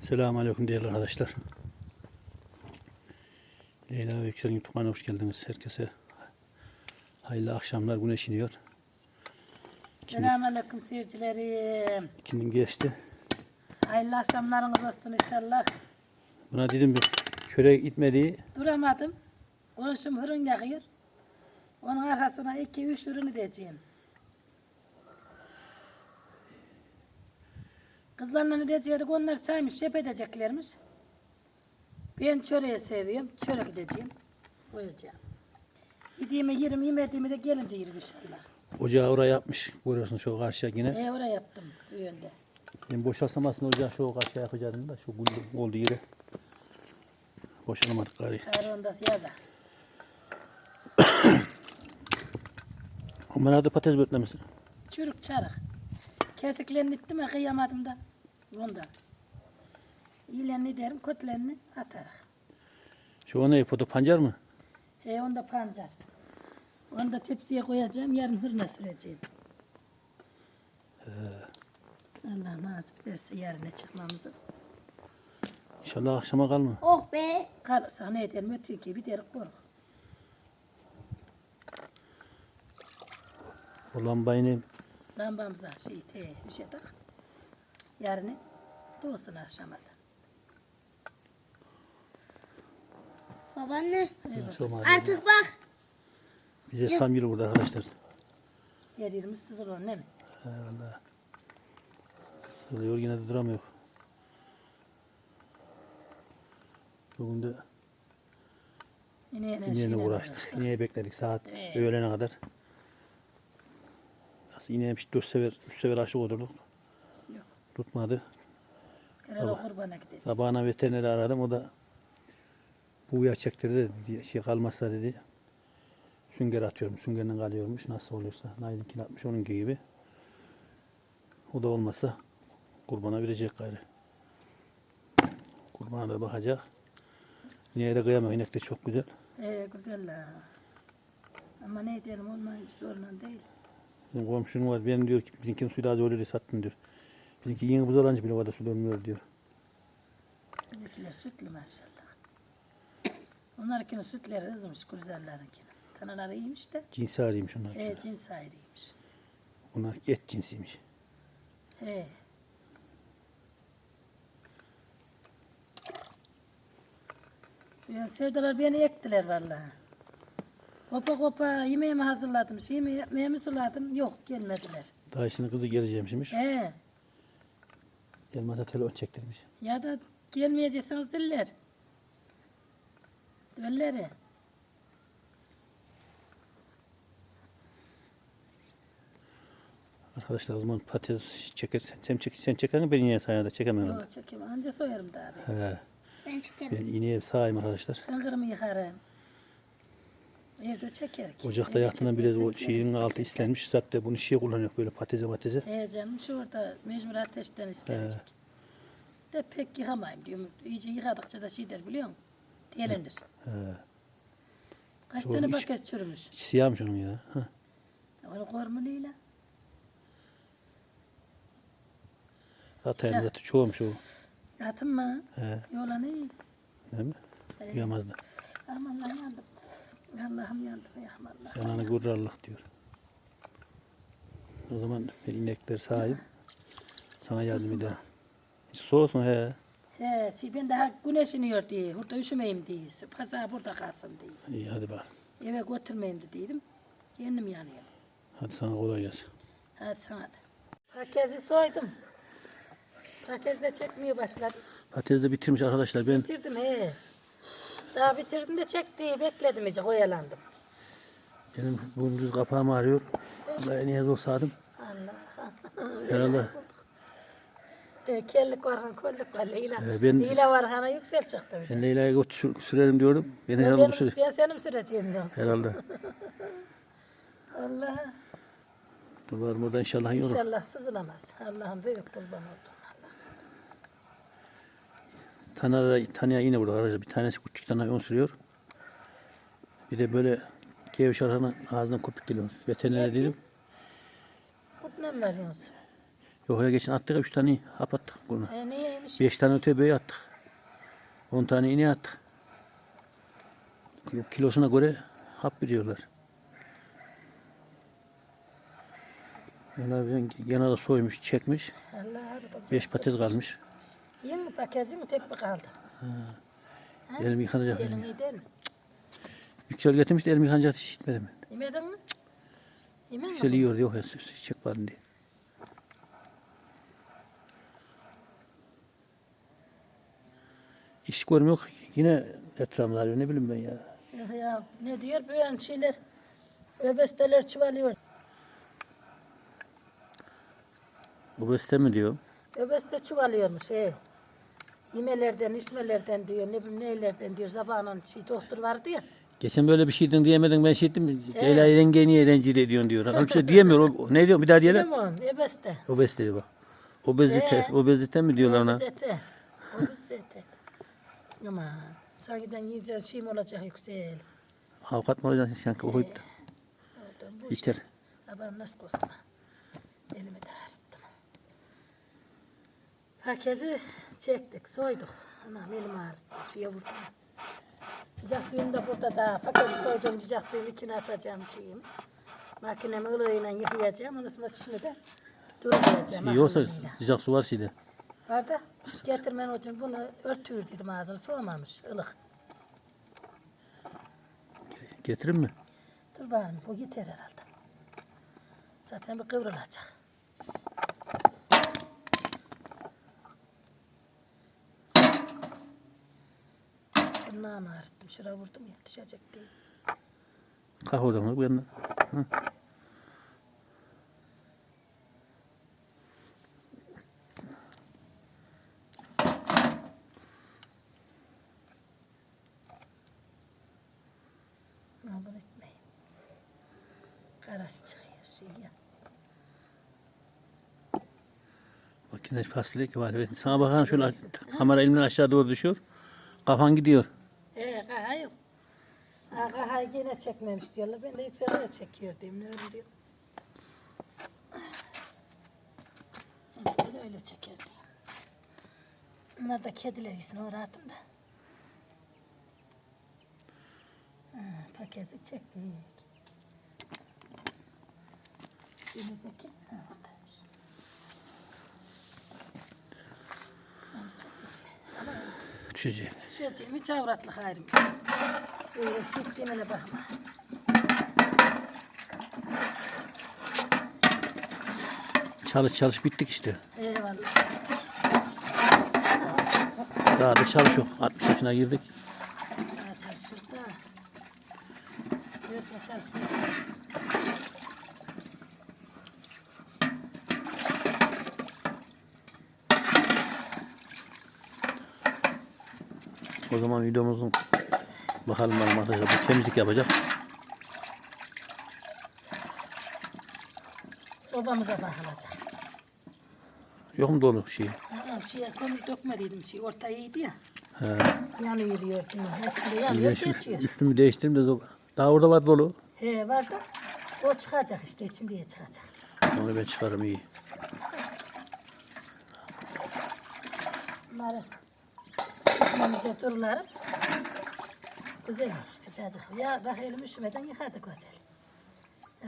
Selamun Aleyküm değerli arkadaşlar. Leyla ve Yüksel YouTube kanalına hoş geldiniz. Herkese hayırlı akşamlar. Güneş iniyor. Selamünaleyküm seyircilerim. İkinin geçti. Hayırlı akşamlarınız olsun inşallah. Buna dedim bir çörek itmediği Duramadım. Konuşum hırın yakıyor. Onun arkasına iki üç ürünü diyeceğim. Kızlarla ne diyecektik? Onlar çaymış, yep edeceklermiş. Ben çöreği seviyorum. Çörek edeceğim. Koyacağım. Yediğimi yerim, yemediğimi de gelince yerim inşallah. ocağı oraya yapmış. Görüyorsun şu karşıya yine. E oraya yaptım bu yönde. Ben boşalsam aslında ocağı şu karşıya yapacaktım da şu gül oldu yere. Boşalamadık gari. Gayrı onda yaza. Ama nerede patates bötlemesi? Çürük çarık. Kesiklerini ittim ya kıyamadım da. Ondan. İyilerini derim, kötülerini atarak. Şu o ne? Potu pancar mı? He onda pancar. Onu da tepsiye koyacağım, yarın hırna süreceğim. Allah nasip ederse yarına çıkmamızı. İnşallah akşama kalma. Oh be. Kalırsa ne ederim ötüyor ki bir derik kork. O lambayı ne? Lambamıza şey te bir şey tak. Yarını doğsun akşama da. Babaanne. Mahalle. Artık bak. Bize sam yılı burada arkadaşlar. Yer yerimiz sızır olur ne mi? Eyvallah. Sığıyor yine de duramıyor. Bugün de İneğine uğraştık. İneği bekledik saat Evet. öğlene kadar. Nasıl ineğe bir dört sefer, üç sefer aşık oturduk. Tutmadı. Sabah. Sabahına veterineri aradım. O da buğuya çektirdi dedi. Şey kalmazsa dedi. Sünger atıyorum. Süngerden kalıyormuş. Nasıl oluyorsa. Nail'inkini atmış onunki gibi. O da olmazsa kurbana verecek gayrı. Kurbana da bakacak. İneğe de kıyamıyor. İnek de çok güzel. Ee, güzel la. Ama ne diyelim olmayınca sorun değil. Komşum var. Benim diyor ki bizimkinin suyu da az oluyor sattın diyor. Bizimki yeni buz olunca bile o kadar su dönmüyor diyor. Bizimkiler sütlü maşallah. Onlarınkinin sütleri hızmış güzellerinkinin. Kanaları iyiymiş de. Cinsi arayayım şunlar. He cins ayrıymış. Bunlar et cinsiymiş. He. Ya sevdalar beni ektiler vallahi. Kopa kopa yemeğimi hazırladım. Şeyimi yemeğimi suladım. Yok gelmediler. Dayısının kızı geleceğimmiş. He. Elmas'a telefon çektirmiş. Ya da gelmeyeceksiniz diller. Dölleri. Arkadaşlar o zaman patates çeker, sen, çek, sen çeker ben ineğe sayana da çekemem. herhalde. Yok çekeyim. Anca soyarım daha. bir. He, Ben çıkarım. ben ineğe sağayım arkadaşlar. Kıngırımı yıkarım. Evde çekerik. Ocakta Evde yaktığından biraz o çekmezsek şeyin altı istenmiş. Zaten bunu şeye kullanıyor böyle patatese patatese. He canım şurada mecbur ateşten istenecek. De pek yıkamayayım diyorum. İyice yıkadıkça da şey der biliyor musun? Delinir. He. Kaç Şu tane iş- paket çürümüş. Siyahmış onun ya. Heh. Onu kormalıyla. Atayım Sıcak. zaten çoğumuş o. Atın mı? He. Yola ne? Değil mi? Yiyemezdi. Aman lan yandım. Allah'ım yandım. Ya Allah. Yananı görür Allah diyor. O zaman ben inekleri sahip. Sana yardım ederim. Soğusun he. He, ben daha güneş iniyor diye. Burada üşümeyeyim diye. Pazar burada kalsın diye. İyi hadi bak. Eve götürmeyeyim de dedim. Kendim yanıyorum. Hadi sana kolay gelsin. Hadi sana da. Pakezi soydum. Pakezi de çekmeye başladı. Patatesi de bitirmiş arkadaşlar. Ben Bitirdim he. Daha bitirdim de çekti. Bekledim iyice oyalandım. benim bu düz kapağım ağrıyor. Vallahi niye zor sağdım. Allah. Herhalde E, kellik var, han, kolluk var Leyla. Ee, ben- Leyla var, hana yüksel çıktı. ben Leyla'ya götür sür- sürelim diyordum. Beni Ben, herhalde benim, süre. ben seni mi süreceğim yoksa? Herhalde. Allah. Dur var burada inşallah yorum. İnşallah sızılamaz. Allah'ım büyük kurban oldum. Tanara, tanıya yine burada arkadaşlar. Bir tanesi küçük tane on sürüyor. Bir de böyle gevşer ağzından köpük geliyor. Veterinere dedim. Kut ne mi veriyorsun? Yok ya geçen attık 3 tane hap attık bunu. E niyeymiş? 5 tane ötebeye attık. 10 tane iğne attık. Kilo- Kilosuna göre hap veriyorlar. Yani genelde soymuş, çekmiş. Allah. 5 patates kalmış. Mi pakezi mi tek mi kaldı? Ha? Elim yıkanacak. Elin iyi değil mi? Yüksel getirmiş de elim yıkanacak hiç gitmedim. Yemedin mi? Yemen mi? Yüksel yiyor yok ya çiçek var diye. İş görmüyor yine arıyor ne bileyim ben ya. Yok ya ne diyor böyle şeyler öbesteler çuvalıyor. Bu beste mi diyor. Öbeste çuvalıyormuş he. Yemelerden, içmelerden diyor, ne bileyim neylerden diyor. Zabanın şey doktor vardı ya. Geçen böyle bir şeydin diyemedin ben şey ettim. Evet. Leyla yenge niye rencide ediyorsun diyor. Halbuki şey diyemiyor. O, ne diyor bir daha diyelim. Limon, öbeste. Obezite diyor bak. Obezite, Ee? obezite mi diyorlar ona? Obezite. Obezite. Aman. Sanki yiyeceğin şey mi olacak yüksel. Avukat mı olacaksın da. Oldu, bu Biter. Adam nasıl korktum? Elimi de ağrıttım. Herkesi çektik, soyduk. Anam elimi ağrıttı, şeye vurdum. Sıcak suyunu da burada da paketi soydum, sıcak suyun içine atacağım şeyimi. Makinemi ılığıyla yıkayacağım, ondan sonra çişimi de yoksa makineyle. sıcak su var şeyde. Var da getirmen için bunu örtüyor dedim ağzını, soğumamış, ılık. Getirin mi? Dur bakalım, bu yeter herhalde. Zaten bir kıvrılacak. Tırnağımı ağrıttım. Şuraya vurdum ya düşecek diye. Kalk oradan bu yanına. Hı. Bunu etmeyin. Karası çıkıyor şey. Makine fasulye ki var. Sana bakan şöyle kamera elimden aşağı doğru düşüyor. Kafan gidiyor. Kahayı yine çekmemiş diyorlar. Ben de yükselerek çekiyor diyeyim. Ne öyle diyor. Yüksel öyle çeker diyeyim. Bunlar da kediler yesin o rahatım da. Ha, paketi çektik. Şimdi peki. Ha, oradaymış. Onu çekmiş. Ama Düşecek. Şöyle hiç avratlık ayrım. Böyle şıkkınına bakma. Çalış çalış bittik işte. Eyvallah. Daha da çalış yok. 60 yaşına girdik. Ha, çalışır da. Yoksa çalışmıyor. O zaman videomuzun bakalım bakalım arkadaşlar bu temizlik yapacak. Sobamıza bakılacak. Yok mu dolu şey? Adam şeye kömür dökmediydim şey. Orta iyiydi ya. He. Yanıyor diyor. Hepsinde Ben yanıyor şu geçiyor. üstümü değiştireyim de do- daha orada var dolu. He var da o çıkacak işte içindeye çıkacak. Onu ben çıkarım iyi. Bunları içmemizde durlarım. Güzel olur sıcacık. Ya bak elim üşümeden yıkadık güzel.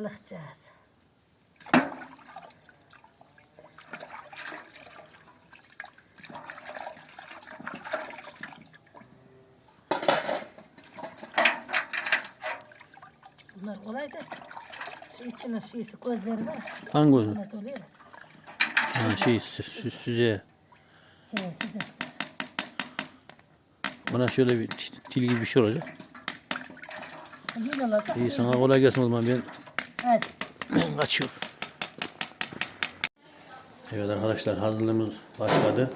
Ilıkacağız. Bunlar kolay da şu içinin şeysi gözleri var. Hangi gözü? Ha şey sü- sü- süze. He güzel. Bana şöyle bir til gibi bir şey olacak. İyi sana kolay gelsin o zaman ben, Hadi. ben kaçıyorum. Evet arkadaşlar hazırlığımız başladı.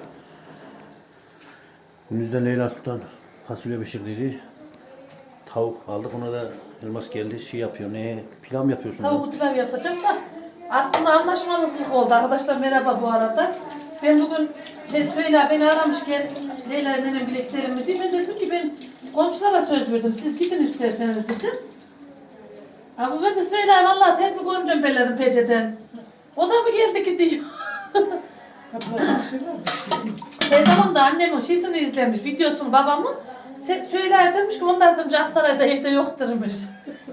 Gündüzden Leyla Sultan fasulye pişirdiydi. Tavuk aldık ona da elmas geldi şey yapıyor ne pilav mı yapıyorsun? Tavuk pilav yapacağım da aslında anlaşmazlık oldu arkadaşlar merhaba bu arada. Ben bugün sen söyle beni aramış gel Leyla nenem bileklerimi diye ben dedim ki ben komşulara söz verdim siz gidin isterseniz dedim. Ama ben de söyle vallahi sen mi görmeyeceğim belledim peceden. O da mı geldi gidiyor. Sevdamım da annemin şeysini izlemiş, videosunu babamın. Se söyler demiş ki onlar demiş Aksaray'da evde yokturmuş.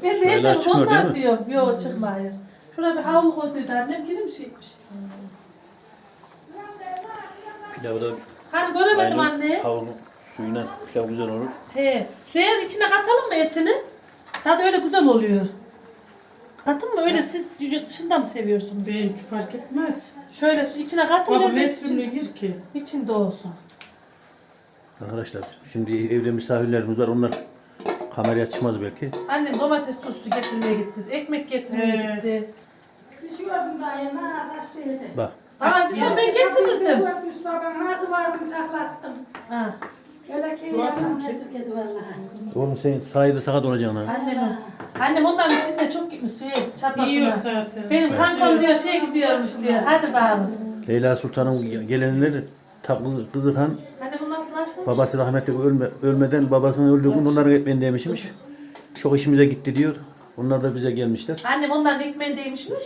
Ben de evde değil onlar mi? diyorum. Yok çıkmıyor. Şurada bir havlu koyduydu annem girmişmiş. Pilavda Hani göremedim anne. tavuğun suyuna pilav güzel olur. He. Suya içine katalım mı etini? Tadı öyle güzel oluyor. Katın mı öyle siz dışında mı seviyorsunuz? Benim hiç fark etmez. Şöyle su içine katın Baba lezzet her türlü için, yer ki. içinde olsun. Arkadaşlar şimdi evde misafirlerimiz var. Onlar kameraya çıkmaz belki. Annem domates tuzlu getirmeye gitti. Ekmek getirmeye He. gitti. Düşüyordum daha yeme az şeyde. Bak Son ben getirirdim. Görmüş babam nasıl vardım taklattım. Ha. Hele ki yalan esirgedi vallahi. oğlum sen sahilde sakat olacaksın ha. Annem, annem onların işine çok gitmiş suya Yiyor çarpmasına. zaten. Benim kankam diyor şey gidiyormuş diyor. Hadi bakalım. Leyla Sultan'ın gelenleri ta kızı, kızı han Hadi bunlar babası rahmetli ölme, ölmeden babasının öldüğü gün onların ekmeğindeymişmiş. Çok işimize gitti diyor. Onlar da bize gelmişler. Annem onların ekmeğindeymişmiş.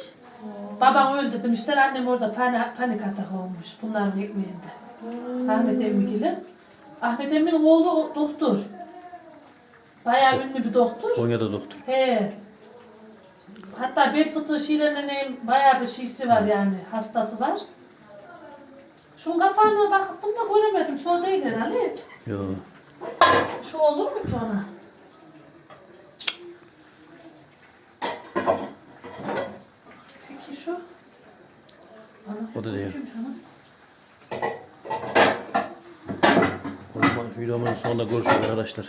Babam öldü demişler. Annem orada panik, panik atak olmuş bunların ekmeğinde. Ahmet Emmigil'in. Ahmet Emmi'nin oğlu o- doktor. Bayağı ünlü bir doktor. Konya'da doktor. He. Hatta bel fıtığı şeylerine neyim bayağı bir şeysi var yani hastası var. Şunun kapağına bunu da göremedim. Şu o değil herhalde. Yo. Şu olur mu ki ona? Şu? Ana, O da değil. O zaman videomuzun sonunda görüşürüz arkadaşlar.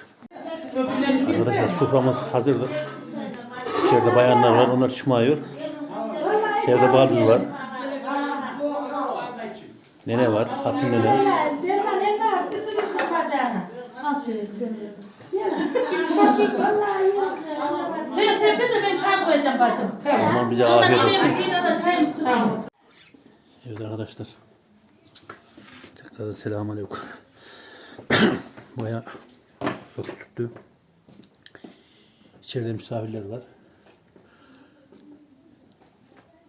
Arkadaşlar soframız hazırdır. İçeride bayanlar var. Onlar çıkmıyor. İçeride baldız var. Nene var. Hatun nene. Derman az bir sürü kız bacağına. Nasıl öyle? Şaşırt vallahi yok. Sen sen bir de ben çay koyacağım bacım. Aman bize Ondan afiyet olsun. yemeğimizi yine de çayımızı tutalım. Evet arkadaşlar. Tekrar selamun aleyküm. Baya çok tuttu. İçeride misafirler var.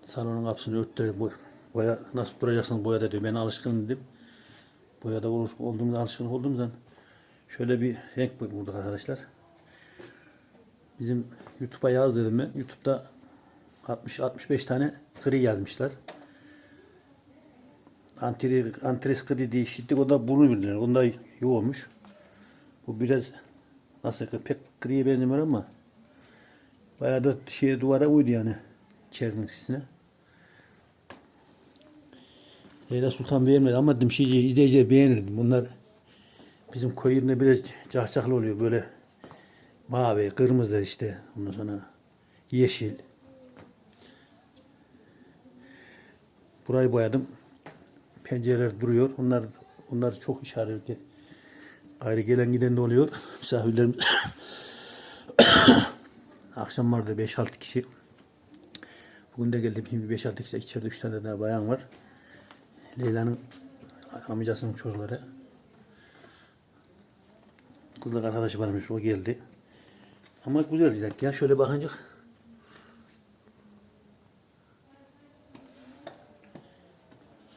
Salonun kapısını örttüler. Bu boya nasıl duracaksınız boyada diyor. Ben alışkın dedim. Boyada olur, olduğumda alışkın olduğumdan şöyle bir renk bulduk arkadaşlar. Bizim YouTube'a yaz dedim ben. YouTube'da 60-65 tane gri yazmışlar. Antiri, antres gri diye işittik. O da burnu bildiler. Onda yoğunmuş. Bu biraz nasıl ki pek griye benzemiyor ama bayağı da şeye duvara uydu yani. İçerinin sisine. Leyla Sultan beğenmedi ama dedim şeyci izleyiciler beğenirdim. Bunlar bizim koy yerine biraz cahçaklı oluyor böyle mavi, kırmızı işte ondan sonra yeşil. Burayı boyadım. Pencereler duruyor. Onlar onlar çok iş arıyor ki. Gayrı gelen giden de oluyor. Misafirlerimiz akşam vardı 5-6 kişi. Bugün de geldim şimdi 5-6 kişi içeride 3 tane daha bayan var. Leyla'nın amcasının çocukları. Kızlık arkadaşı varmış o geldi. Ama güzel diyecek ya şöyle bakınca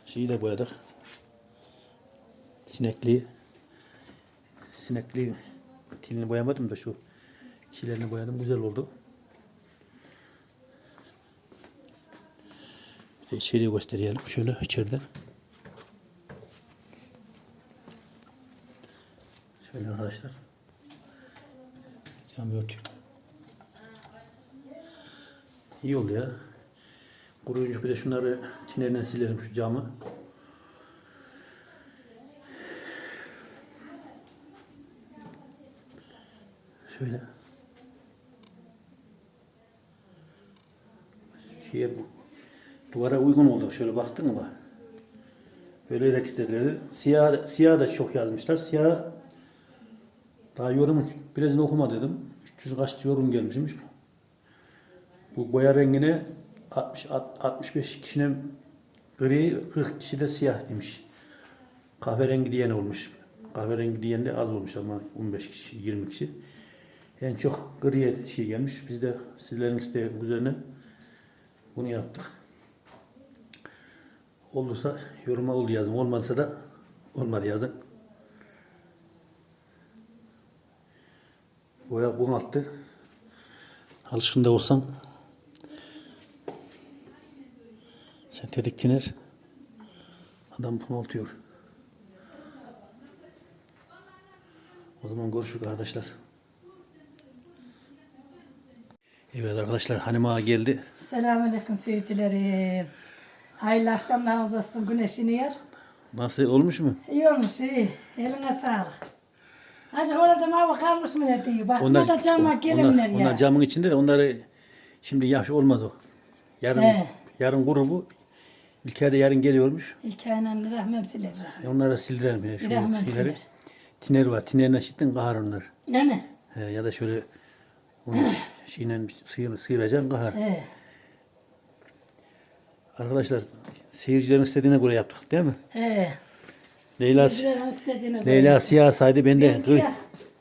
şeyi de boyadık. Sinekli. Sinekli tilini boyamadım da şu şeylerini boyadım. Güzel oldu. İçeriği gösterelim. Şöyle içeriden. Şöyle arkadaşlar. Cam örtüyor. İyi oldu ya. Kuruyunca bir de şunları tinerden silelim şu camı. Şöyle. Şeye bu. Duvara uygun oldu. Şöyle baktın mı? Böyle renk istediler. Siyah, siyah da çok yazmışlar. Siyah daha yorum birazını okuma dedim. 300 kaç yorum gelmişmiş. Bu boya rengine 60, 65 kişinin gri, 40 kişi de siyah demiş. Kahverengi diyen olmuş. Kahverengi diyen de az olmuş ama 15 kişi, 20 kişi. En çok griye şey gelmiş. Biz de sizlerin isteği üzerine bunu yaptık. Olursa yoruma oldu yazın. Olmadıysa da olmadı yazın. Boya bunalttı. Alışkın da olsan sentetik tiner adam bunaltıyor. O zaman görüşürüz arkadaşlar. Evet arkadaşlar hanım ağa geldi. Selamünaleyküm seyircilerim. Hayırlı akşamlarınız olsun. Güneş iniyor. Nasıl olmuş mu? İyi olmuş iyi. Eline sağlık. Acık orada mava kalmış mı ne diyor. Bak onlar, da cama gelinler onlar, ya. onlar camın içinde de onları şimdi yaş olmaz o. Yarın He. yarın grubu İlker de yarın geliyormuş. İlkayla rahmem siler. E onlara sildirelim ya şu Rahmem şeyleri. siler. Tiner var. Tinerine şitten kahar onlar. Mi? He, ya da şöyle onu şeyle sıyır, sıyıracaksın kahar. He. Arkadaşlar seyircilerin istediğine göre yaptık değil mi? He. Leyla Leyla siyah saydı ben de gri,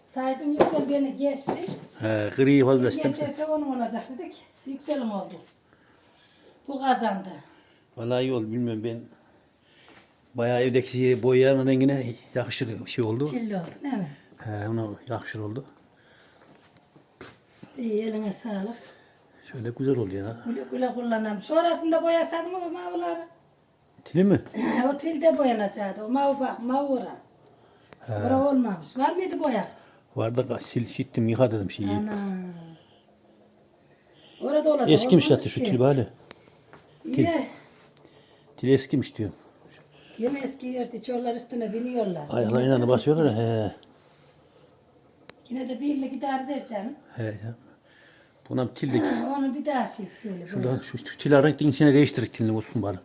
saydım yüksel beni geçti. he, griyi fazla istemiştim. Geçerse onun olacak dedik. Yükselim oldu. Bu kazandı. Vallahi iyi oldu bilmiyorum ben bayağı evdeki şey, boyanın rengine yakışır şey oldu. Çilli oldu değil mi? He, ona yakışır oldu. İyi eline sağlık. Şöyle güzel oldu ya. Güle güle kullanalım. Sonrasında boyasadım o mavileri. Tili mi? o tilde boyanacaktı. O mavi bak mavi ora. Ora olmamış. Var mıydı boya? Vardı ka- sil şittim yıka dedim şeyi. Ana. Orada olacak. Eskimiş olmamış zaten şu ki. til bari. İyi. Til eskimiş diyorum. Yine eski yerdi. Çollar üstüne biniyorlar. Ayaklarıyla da basıyorlar. He. Yine de bir yıllık idare eder canım. He ya. Buna til de Onu bir daha şey böyle. şuradan şu, şu til renk içine değiştirdik tilini olsun bari.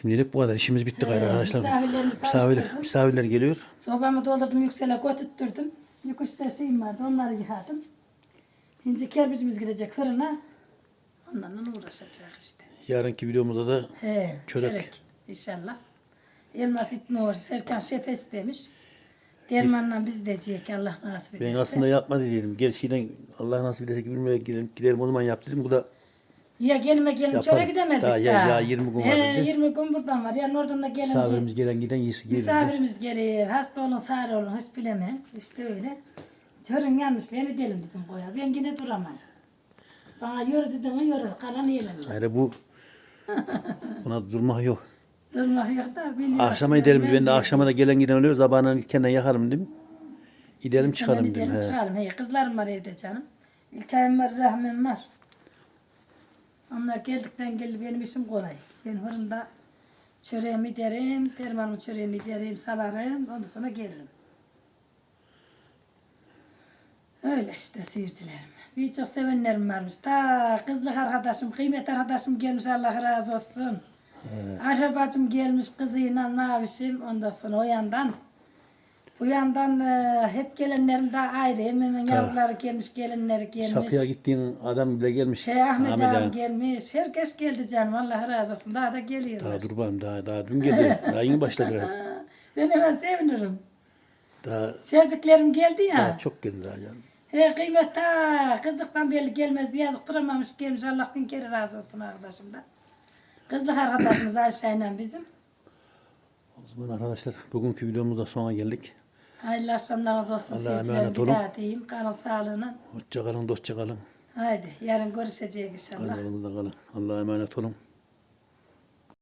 Şimdilik bu kadar. İşimiz bitti gayrı arkadaşlar. Misafirler, alıştırdım. misafirler geliyor. Sobamı doldurdum yüksele götürttürdüm. Yokuşta şeyim vardı onları yıkadım. Şimdi kerbicimiz gidecek fırına. Onlarla uğraşacak işte. Yarınki videomuzda da He, Çörek. çörek. İnşallah. Elmas itmiyor. Serkan şefes demiş. Dermanla biz de yiyecek Allah nasip ben ederse. aslında yapma dedim. Gel şeyden Allah nasip ederse bilmeye gidelim, gidelim o zaman yap dedim. Bu da Ya gelme gelin Yaparım. çöre gidemezdik Daha ya- ya 20 gün var He, dedi. 20 gün buradan var. Yani oradan da gelince. misafirimiz gelen giden yiyisi gelir. Misafirimiz gelir. Hasta olun sağır olun hiç bilemem. İşte öyle. Çörün gelmiş beni delim dedim koya. Ben yine duramam. Bana yürü dedim mi yürü. Kalan yelenmez. Hayır bu buna durmak yok. Durmak yok da biliyorum. Akşama gidelim. Ben de akşama da gelen giden oluyor. Sabahından ilkenden yakarım dedim. Gidelim çıkarım dedim. gidelim He. çıkarım. Hey, kızlarım var evde canım. İlkayım var, Rahmim var. Onlar geldikten geldi benim işim kolay. Ben fırında çöreğimi derim, dermanımı çöreğini derim, salarım, ondan sonra gelirim. Öyle işte seyircilerim. Birçok sevenlerim varmış. Ta kızlık arkadaşım, kıymet arkadaşım gelmiş Allah razı olsun. Arif bacım gelmiş kızıyla mavişim ondan sonra o yandan. Bu yandan e, hep gelenlerim daha ayrı. Hem hemen yavruları gelmiş, gelinleri gelmiş. Sapıya gittiğin adam bile gelmiş. Şey Ahmet Ahmet ağam ağa. gelmiş. Herkes geldi canım. Allah razı olsun. Daha da geliyorlar. Daha dur bakayım daha, daha dün geldi. daha yeni başladı. Ben hemen sevinirim. Daha, Sevdiklerim geldi ya. daha çok geldi daha canım. He kıymet ta kızlıktan belli gelmezdi. Yazık duramamış gelmiş. Allah bin kere razı olsun arkadaşım da. Kızlık arkadaşımız Ayşe'yle bizim. O zaman arkadaşlar bugünkü videomuzda sona geldik. Hayırlı akşamlarınız olsun. Allah'a emanet olun. diyeyim. Kalın sağlığına. Hoşça kalın, dostça kalın. Haydi yarın görüşeceğiz inşallah. Allah'a emanet olun.